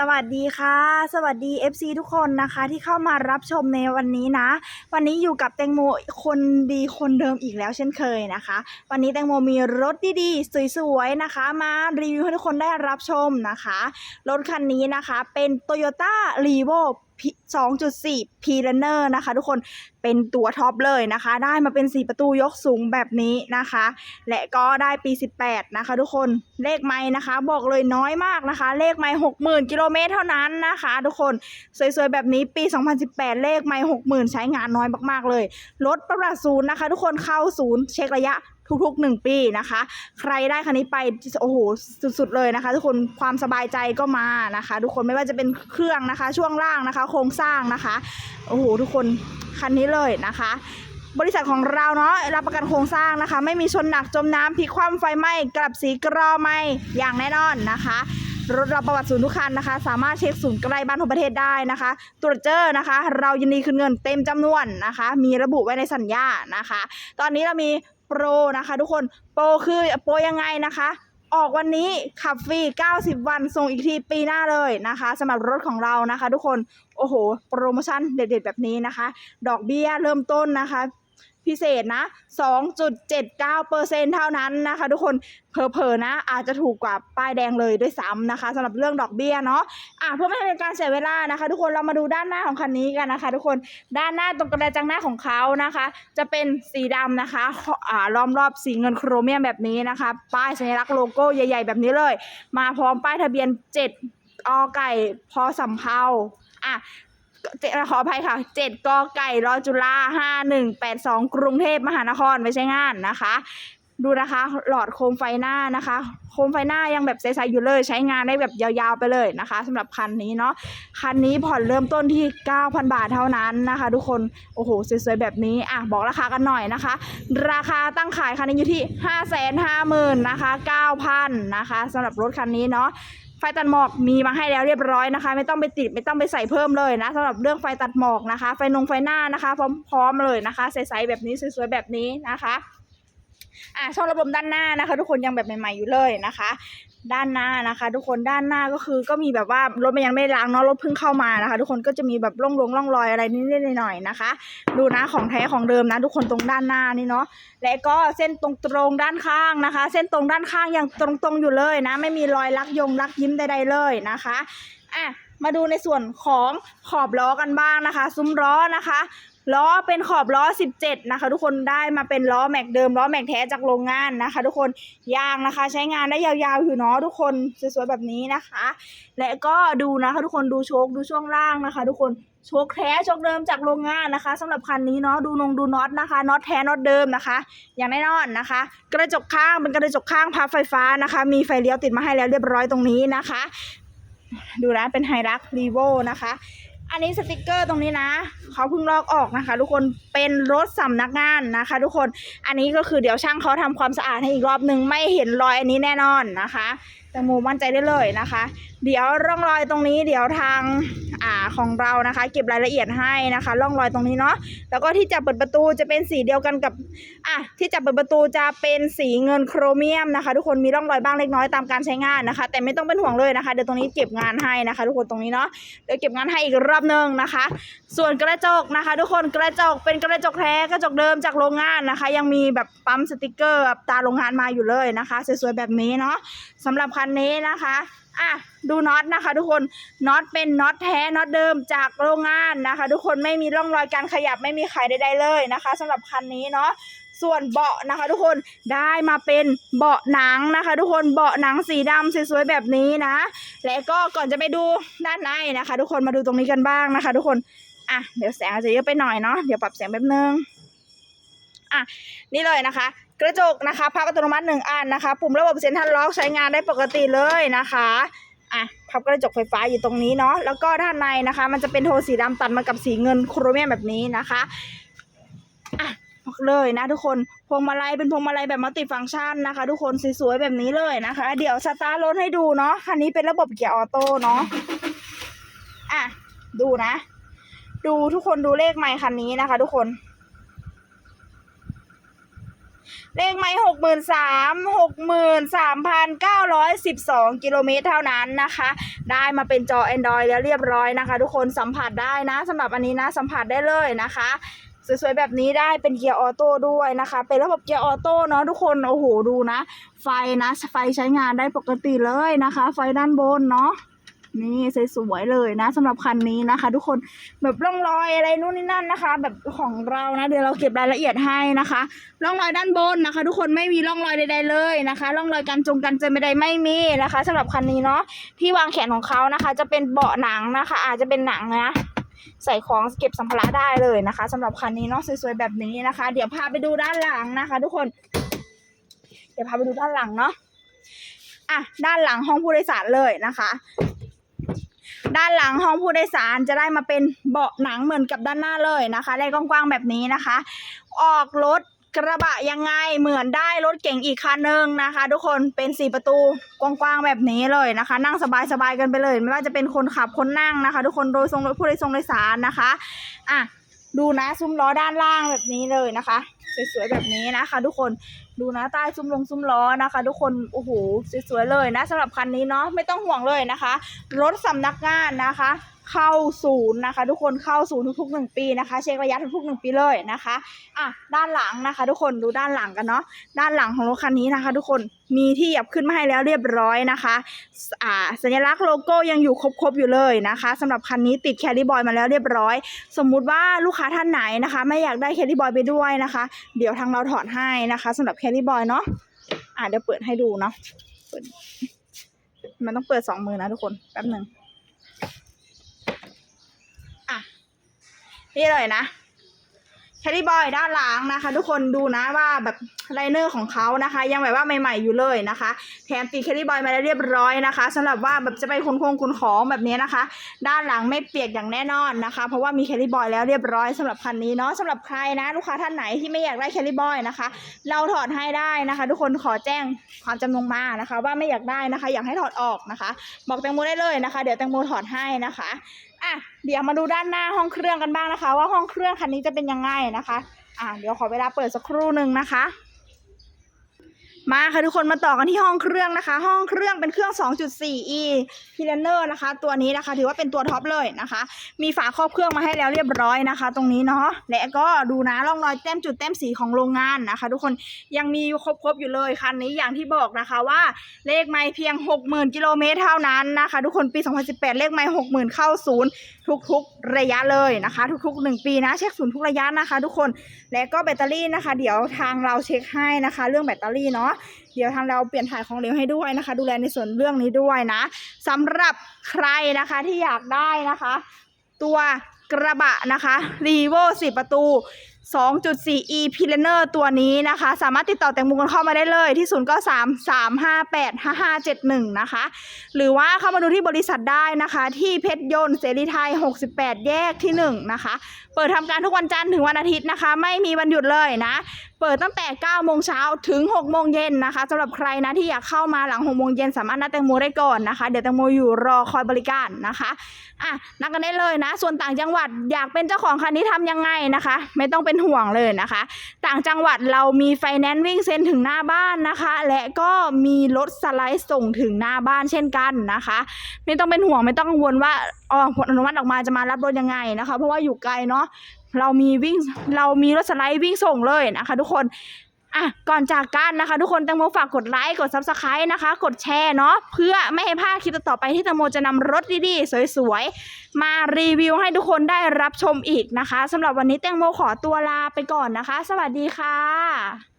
สวัสดีค่ะ สวัสดี FC ทุกคนนะคะที่เข้ามารับชมในวันนี้นะ วันนี้อยู่กับแตงโมคนดีคนเดิมอีกแล้วเช่นเคยนะคะ วันนี้แตงโมมีรถดีๆสวยๆนะคะ มารีวิวให้ทุกคนได้รับชมนะคะ รถคันนี้นะคะเป็น Toyota r e v o 2.4 p l a n n e r นะคะ ทุกคนเป็นตัวท็อปเลยนะคะ ได้มาเป็น 4 ประตูยกสูงแบบนี้นะคะ และก็ได้ปี 18 นะคะ ทุกคนเลขไม่นะคะ บอกเลยน้อยมากนะคะ เลขไม่60,000 กิโลเมตรเท่านั้นนะคะ ทุกคนสวยๆ แบบนี้ปี 2018 เลขไม่60,000 ใช้งานน้อยมากๆเลย รถประวัติศูนย์นะคะ ทุกคนเข้าศูนย์เช็คระยะ ทุกๆ 1 ปีนะคะ ใครได้คันนี้ไปโอ้โหสุดๆเลยนะคะ ทุกคนความสบายใจก็มานะคะ ทุกคนไม่ว่าจะเป็นเครื่องนะคะ ช่วงล่างนะคะ โครงสร้างนะคะโอ้โหทุกคนคันนี้เลยนะคะบริษัทของเราเนาะรับประกันโครงสร้างนะคะ ไม่มีชนหนักจมน้ำพลิกคว่ำไฟไหม้กลับสีกรอไหม้อย่างแน่นอนนะคะรถเราประวัติศูนย์ทุกคันนะคะ สามารถเช็คศูนย์ใกล้บ้านทั่วประเทศได้นะคะ ตรวจเจอนะคะ เรายินดีคืนเงินเต็มจำนวนนะคะ มีระบุไว้ในสัญญานะคะ ตอนนี้เรามี โปรนะคะ ทุกคนโปรคือโปรยังไงนะคะ ออกวันนี้ขับฟรี 90 วันส่งอีกทีปีหน้าเลยนะคะสำหรับรถของเรานะคะ ทุกคนโอ้โห โปรโมชั่นเด็ดๆแบบนี้นะคะ ดอกเบี้ยเริ่มต้นนะคะ พิเศษนะ 2.79%เท่านั้นนะคะทุกคนเพอๆนะ อาจจะถูกกว่าป้ายแดงเลยด้วยซ้ำนะคะสำหรับเรื่องดอกเบี้ยเนาะอะเพื่อไม่ให้เป็นการเสียเวลานะคะ ทุกคนเรามาดูด้านหน้าของคันนี้กันนะคะ ทุกคนด้านหน้าตรงกระจังหน้าของเขานะคะ จะเป็นสีดำนะคะอ่าล้อมรอบสีเงินโครเมียมแบบนี้นะคะ ป้ายสัญลักษณ์โลโก้ใหญ่ ๆ แบบนี้เลย มาพร้อมป้ายทะเบียน 7อไก่พอสำเภาอะ เจขออภัยค่ะเจ็ดกอไก่รอจุฬาห้าหนึ่งแปดสองกรุงเทพมหานครไม่ใช่งานนะคะ ดูนะคะหลอดโคมไฟหน้านะคะ โคมไฟหน้ายังแบบใสๆอยู่เลยใช้งานได้แบบยาวๆไปเลยนะคะสำหรับคันนี้เนาะคันนี้ผ่อนเริ่มต้นที่ 9,000 บาทเท่านั้นนะคะ ทุกคนโอ้โหสวยๆแบบนี้อะบอกราคากันหน่อยนะคะ ราคาตั้งขายคันนี้อยู่ที่ 5 5 0 0 0 0นะคะ9,000นะคะสำหรับรถคันนี้เนาะ ไฟตัดหมอกมีมาให้แล้วเรียบร้อยนะคะ ไม่ต้องไปติดไม่ต้องไปใส่เพิ่มเลยนะสำหรับเรื่องไฟตัดหมอกนะคะ ไฟนงไฟหน้านะคะ พร้อมๆเลยนะคะใสๆแบบนี้สวยๆแบบนี้นะคะอะช่องระบบด้านหน้านะคะ ทุกคนยังแบบใหม่ๆอยู่เลยนะคะ ด้านหน้านะคะ ทุกคนด้านหน้าก็คือก็มีแบบว่ารถมันยังไม่ล้างเนาะรถเพิ่งเข้ามานะคะ ทุกคนก็จะมีแบบร่องรองร่องรอยอะไรนิดๆหน่อยๆนะคะ ดูนะของแท้ของเดิมนะ ทุกคนตรงด้านหน้านี่เนาะและก็เส้นตรงตรงด้านข้างนะคะ เส้นตรงด้านข้างยังตรงๆอยู่เลยนะ ไม่มีรอยลักยงลักยิ้มใดๆเลยนะคะอะมาดูในส่วนของขอบล้อกันบ้างนะคะ ซุ้มล้อนะคะ ล้อเป็นขอบล้อ 17 นะคะ ทุกคนได้มาเป็นล้อแม็กเดิมล้อแม็กแท้จากโรงงานนะคะ ทุกคนยางนะคะ ใช้งานได้ยาวๆอยู่เนาะทุกคนสวยๆแบบนี้นะคะ และก็ดูนะคะ ทุกคนดูโชคดูช่วงล่างนะคะ ทุกคนโชคแท้โชคเดิมจากโรงงานนะคะสำหรับคันนี้เนาะดูนงดูน็อตนะคะน็อตแท้น็อตเดิมนะคะ อย่างแน่นอนนะคะ กระจกข้างเป็นกระจกข้างพับไฟฟ้านะคะ มีไฟเลี้ยวติดมาให้แล้วเรียบร้อยตรงนี้นะคะ ดูนะเป็นไฮรักรีโวนะคะ อันนี้สติกเกอร์ตรงนี้นะเขาเพิ่งลอกออกนะคะ ทุกคนเป็นรถสำนักงานนะคะ ทุกคนอันนี้ก็คือเดี๋ยวช่างเขาทำความสะอาดให้อีกรอบหนึ่งไม่เห็นรอยอันนี้แน่นอนนะคะแตงโมมั่นใจได้เลยนะคะ เดี๋ยวร่องรอยตรงนี้เดี๋ยวทางอ่าของเรานะคะ เก็บรายละเอียดให้นะคะ ร่องรอยตรงนี้เนาะแล้วก็ที่จับเปิดประตูจะเป็นสีเดียวกันกับอะที่จับเปิดประตูจะเป็นสีเงินโครเมียมนะคะ ทุกคนมีร่องรอยบ้างเล็กน้อยตามการใช้งานนะคะ แต่ไม่ต้องเป็นห่วงเลยนะคะเดี๋ยวตรงนี้เก็บงานให้นะคะ ทุกคนตรงนี้เนาะเดี๋ยวเก็บงานให้อีกรอบหนึ่งนะคะ ส่วนกระจกนะคะ ทุกคนกระจกเป็นกระจกแท้กระจกเดิมจากโรงงานนะคะ ยังมีแบบปั๊มสติกเกอร์แบบตาโรงงานมาอยู่เลยนะคะสวยๆแบบนี้เนาะสำหรับคันนี้นะคะอะดูน็อตนะคะ ทุกคนน็อตเป็นน็อตแท้น็อตเดิมจากโรงงานนะคะ ทุกคนไม่มีร่องรอยการขยับไม่มีไขใดๆเลยนะคะสำหรับคันนี้เนาะ ส่วนเบาะนะคะ ทุกคนได้มาเป็นเบาะหนังนะคะ ทุกคนเบาะหนังสีดำสวยๆแบบนี้นะ และก็ก่อนจะไปดูด้านในนะคะ ทุกคนมาดูตรงนี้กันบ้างนะคะ ทุกคนอะเดี๋ยวแสงอาจจะเยอะไปหน่อยเนาะเดี๋ยวปรับแสงแป๊บนึงอะนี่เลยนะคะ กระจกนะคะพับอัตโนมัติหนึ่งอันนะคะ ปุ่มระบบเซ็นทรัลล็อกใช้งานได้ปกติเลยนะคะอะพับกระจกไฟฟ้าอยู่ตรงนี้เนาะแล้วก็ด้านในนะคะ มันจะเป็นโทนสีดำตัดมากับสีเงินโครเมียมแบบนี้นะคะอะ เลยนะทุกคนพวงมาลัยเป็นพวงมาลัยแบบมัลติฟังก์ชันนะคะ ทุกคนสวยๆแบบนี้เลยนะคะ เดี๋ยวสตาร์ทรถให้ดูเนาะคันนี้เป็นระบบเกียร์ออโต้เนาะอะดูนะ ดูทุกคนดูเลขไมค์คันนี้นะคะ ทุกคน เลขไม่หกหมื่นสามหกหมื่นสามพันเก้าร้อยสิบสองกิโลเมตรเท่านั้นนะคะ ได้มาเป็นจอ Android แล้วเรียบร้อยนะคะ ทุกคนสัมผัสได้นะสำหรับอันนี้นะสัมผัสได้เลยนะคะ สวยๆแบบนี้ได้เป็นเกียร์ออโต้ด้วยนะคะ เป็นระบบเกียร์ออโต้เนาะทุกคนโอ้โหดูนะ ไฟนะไฟใช้งานได้ปกติเลยนะคะ ไฟด้านบนเนาะนี่สวยๆเลยนะสำหรับคันนี้นะคะ ทุกคนแบบร่องรอยอะไรนู่นนี่นั่นนะคะ แบบของเรานะเดี๋ยวเราเก็บรายละเอียดให้นะคะร่องรอยด้านบนนะคะ ทุกคนไม่มีร่องรอยใดๆเลยนะคะร่องรอยการจงกันเจอไม่ได้ไม่มีนะคะสำหรับคันนี้เนาะที่วางแขนของเขานะคะ จะเป็นเบาะหนังนะคะ อาจจะเป็นหนังนะ ใส่ของเก็บสัมภาระได้เลยนะคะสำหรับคันนี้เนาะสวยๆแบบนี้นะคะ เดี๋ยวพาไปดูด้านหลังนะคะ ทุกคน เดี๋ยวพาไปดูด้านหลังเนาะอะด้านหลังห้องผู้โดยสารเลยนะคะด้านหลังห้องผู้โดยสารจะได้มาเป็นเบาะหนังเหมือนกับด้านหน้าเลยนะคะได้กว้างๆแบบนี้นะคะ ออกรถ กระบะยังไงเหมือนได้รถเก๋งอีกคันหนึ่งนะคะ ทุกคนเป็นสี่ประตูกว้างๆแบบนี้เลยนะคะ นั่งสบายๆกันไปเลย ไม่ว่าจะเป็นคนขับคนนั่งนะคะ ทุกคนโดยทรงผู้โดยสารโดยสารนะคะอะดูนะซุ้มล้อด้านล่างแบบนี้เลยนะคะสวยๆแบบนี้นะคะ ทุกคนดูนะใต้ซุ้มลงซุ้มล้อนะคะ ทุกคนโอ้โหสวยๆเลยนะสำหรับคันนี้เนาะไม่ต้องห่วงเลยนะคะ รถสำนักงานนะคะ เข้าศูนย์นะคะ ทุกคนเข้าศูนย์ทุกๆหนึ่งปีนะคะ เช็คระยะทุกๆหนึ่งปีเลยนะคะอะด้านหลังนะคะ ทุกคนดูด้านหลังกันเนาะด้านหลังของรถคันนี้นะคะ ทุกคนมีที่หยับขึ้นมาให้แล้วเรียบร้อยนะคะอ่าสัญลักษณ์โลโก้ยังอยู่ครบๆอยู่เลยนะคะสำหรับคันนี้ติดแคริบอยมาแล้วเรียบร้อย สมมุติว่าลูกค้าท่านไหนนะคะ ไม่อยากได้แคริบอยไปด้วยนะคะ เดี๋ยวทางเราถอดให้นะคะสำหรับแคริบอยเนาะอะเดี๋ยวเปิดให้ดูเนาะเปิดมันต้องเปิดสองมือนะทุกคนแป๊บหนึ่ง อะ นี่เลยนะแคลรี่บอยด้านหลังนะคะ ทุกคนดูนะว่าแบบ ไลเนอร์ของเขานะคะ ยังแบบว่าใหม่ๆอยู่เลยนะคะ แถมติดแคลรี่บอยมาแล้วเรียบร้อยนะคะสำหรับว่าแบบจะไปขนคงขนของแบบนี้นะคะ ด้านหลังไม่เปียกอย่างแน่นอนนะคะ เพราะว่ามีแคลรี่บอยแล้วเรียบร้อยสำหรับคันนี้เนาะสำหรับใครนะลูกค้าท่านไหนที่ไม่อยากได้แคลรี่บอยนะคะ เราถอดให้ได้นะคะ ทุกคนขอแจ้งความจำนงมานะคะ ว่าไม่อยากได้นะคะ อยากให้ถอดออกนะคะ บอกแตงโมได้เลยนะคะ เดี๋ยวแตงโมถอดให้นะคะอะเดี๋ยวมาดูด้านหน้าห้องเครื่องกันบ้างนะคะ ว่าห้องเครื่องคันนี้จะเป็นยังไงนะคะอะเดี๋ยวขอเวลาเปิดสักครู่หนึ่งนะคะ มาค่ะทุกคนมาต่อกันที่ห้องเครื่องนะคะ ห้องเครื่องเป็นเครื่อง 2.4e p l a n e r นะคะ ตัวนี้นะคะ ถือว่าเป็นตัวท็อปเลยนะคะ มีฝาครอบเครื่องมาให้แล้วเรียบร้อยนะคะ ตรงนี้เนาะและก็ดูนะร่องรอยแต้มจุดแต้มสีของโรงงานนะคะ ทุกคนยังมีครบๆอยู่เลยคันนี้อย่างที่บอกนะคะว่าเลขไม่เพียง 60,000กิโลเมตรเท่านั้นนะคะ ทุกคนปี 2018 เลขไม่60,000 เข้าศูนย์ทุกๆระยะเลยนะคะ ทุกๆ 1 ปีนะเช็คศูนย์ทุกระยะนะคะ ทุกคนและก็แบตเตอรี่นะคะ เดี๋ยวทางเราเช็คให้นะคะ เรื่องแบตเตอรี่เนาะเดี๋ยวทางเราเปลี่ยนถ่ายของเหลวให้ด้วยนะคะ ดูแลในส่วนเรื่องนี้ด้วยนะสำหรับใครนะคะที่อยากได้นะคะ ตัวกระบะนะคะ r e v o 4ประตู 2.4e p l a n e r ตัวนี้นะคะ สามารถติดต่อแตงโมกันเข้ามาได้เลยที่ 0 9 3 3 5 8 5 5 7 1 นะคะ หรือว่าเข้ามาดูที่บริษัทได้นะคะ ที่เพชรยนต์เสรีไทย 68 แยกที่ 1 นะคะ เปิดทำการทุกวันจันทร์ถึงวันอาทิตย์นะคะ ไม่มีวันหยุดเลยนะ เปิดตั้งแต่ 9 โมงเช้าถึง 6 โมงเย็นนะคะสำหรับใครนะที่อยากเข้ามาหลัง 6 โมงเย็นสามารถนัดแตงโมได้ก่อนนะคะ เดี๋ยวแตงโมอยู่รอคอยบริการนะคะอะนัดกันได้เลยนะ ส่วนต่างจังหวัดอยากเป็นเจ้าของคันนี้ทำยังไงนะคะ ไม่ต้องเป็นห่วงเลยนะคะ ต่างจังหวัดเรามีไฟแนนซ์วิ่งเซ็นถึงหน้าบ้านนะคะ และก็มีรถสไลด์ส่งถึงหน้าบ้านเช่นกันนะคะ ไม่ต้องเป็นห่วงไม่ต้องกังวลว่าอ๋อผลอนุมัติออกมาจะมารับรถยังไงนะคะ เพราะว่าอยู่ไกลเนาะ เรามีวิ่งเรามีรถสไลด์วิ่งส่งเลยนะคะ ทุกคนอะก่อนจากกันนะคะ ทุกคนแตงโมฝากกดไลค์กด subscribe นะคะ กดแชร์เนาะเพื่อไม่ให้พลาดคลิปต่อไปที่แตงโมจะนำรถดีๆ สวยๆ มารีวิวให้ทุกคนได้รับชมอีกนะคะสำหรับวันนี้แตงโมขอตัวลาไปก่อนนะคะ สวัสดีค่ะ